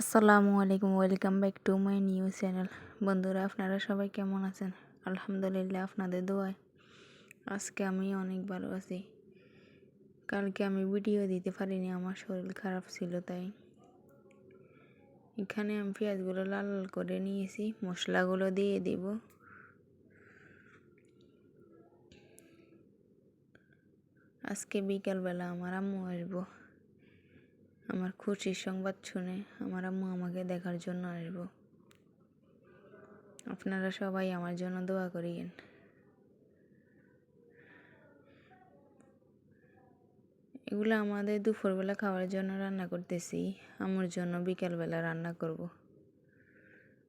আসসালামু আলাইকুম, welcome back to my new channel. বন্ধুরা, আপনারা সবাই কেমন আছেন? আলহামদুলিল্লাহ, আপনাদের দোয়ায়। আজকে আমি অনেক ভালো আছি। কালকে আমি ভিডিও দিতে পারিনি, আমার শরীর খারাপ ছিল তাই। এখানে আমি পেঁয়াজগুলো লাল লাল করে নিয়েছি, মশলাগুলো দিয়ে দেব। আজকে বিকালবেলা আমার আম্মু আসব। আমার খুশির সংবাদ শুনে আমার আম্মু আমাকে দেখার জন্য আসব। আপনারা সবাই আমার জন্য দোয়া করিয়েন। এগুলো আমাদের দুপুরবেলা খাওয়ার জন্য রান্না করতেছি। আমার জন্য বিকালবেলা রান্না করব।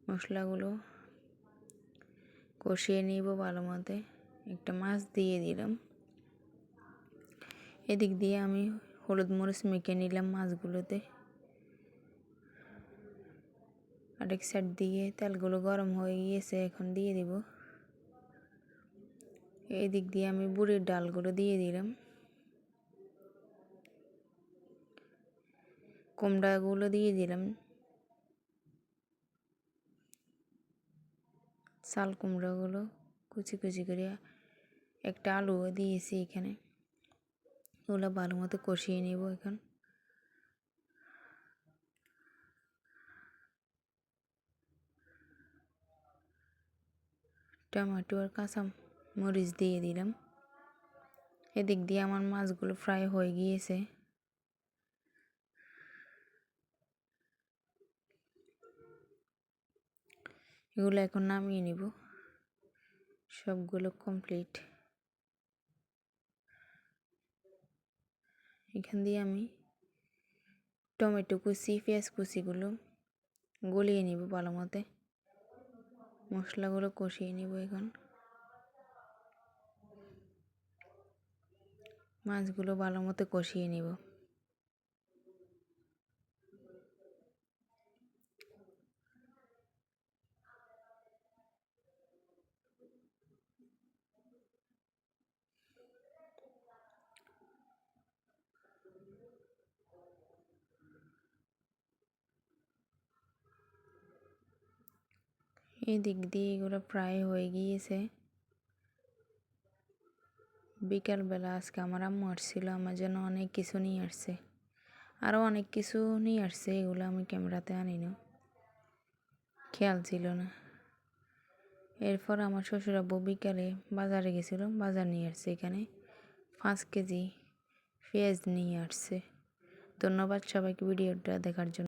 মশলাগুলো কষিয়ে নিব ভালো মতে। একটা মাছ দিয়ে দিলাম। এদিক দিয়ে আমি হলুদ মরিচ মেখে নিলাম মাছগুলোতে। আরেক সাইড দিয়ে তেলগুলো গরম হয়ে গিয়েছে, এখন দিয়ে দিব। এই দিক দিয়ে আমি বুড়ির ডালগুলো দিয়ে দিলাম। কুমড়াগুলো দিয়ে দিলাম। চাল কুমড়াগুলো কুচি কুচি করে একটা আলুও দিয়েছি এখানে। ওগুলো ভালো মতো কষিয়ে নেব এখন। টমেটো আর কাঁচা মরিচ দিয়ে দিলাম। এদিক দিয়ে আমার মাছগুলো ফ্রাই হয়ে গিয়েছে। এগুলো এখন নামিয়ে নিব। সবগুলো কমপ্লিট। এখান দিয়ে আমি টমেটো কুচি, পেঁয়াজ কুচিগুলো গলিয়ে নিব ভালো মতে। মশলাগুলো কষিয়ে নিব এখন। মাছগুলো ভালো মতো কষিয়ে নিব। এই দিক দিয়ে এগুলো প্রায় হয়ে গিয়েছে। বিকালবেলা আজকে আমার আম্মু আসছিল, আমার জন্য অনেক কিছু নিয়ে আসছে। আরও অনেক কিছু নিয়ে আসছে, এগুলো আমি ক্যামেরাতে আনি না খেয়াল ছিল না। এরপর আমার শ্বশুরাব্বু বিকালে বাজারে গেছিল, বাজার নিয়ে আসছে এখানে। পাঁচ কেজি পেঁয়াজ নিয়ে আসছে। ধন্যবাদ সবাইকে ভিডিওটা দেখার জন্য।